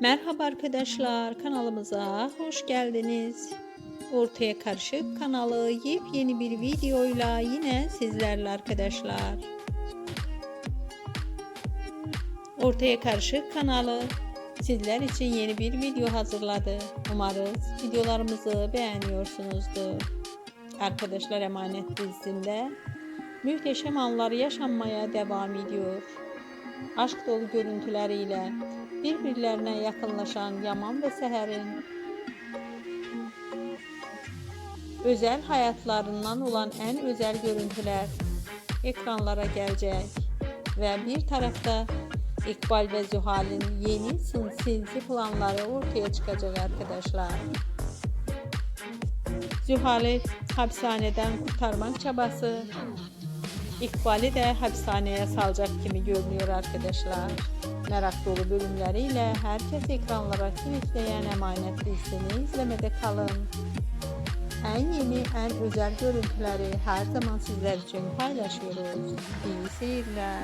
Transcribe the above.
Merhaba arkadaşlar, kanalımıza hoş geldiniz. Ortaya Karışık kanalı yepyeni bir videoyla yine sizlerle arkadaşlar. Ortaya Karışık kanalı sizler için yeni bir video hazırladı. Umarız videolarımızı beğeniyorsunuzdur. Arkadaşlar Emanet dizisinde muhteşem anlar yaşanmaya devam ediyor. Aşk dolu görüntüleriyle birbirlerine yakınlaşan Yaman ve Seher'in özel hayatlarından olan en özel görüntüler ekranlara gelecek ve bir tarafta İkbal ve Zuhal'in yeni sinsi planları ortaya çıkacak arkadaşlar. Zuhal'i hapishaneden kurtarmak çabası İkbal'i de hapishaneye salacak gibi görünüyor arkadaşlar. Merak dolu bölümleriyle herkes ekranlara kilitleyen emanet dizisini izlemede kalın. En yeni, en özel görüntüleri her zaman sizler için paylaşıyoruz. İyi seyirler.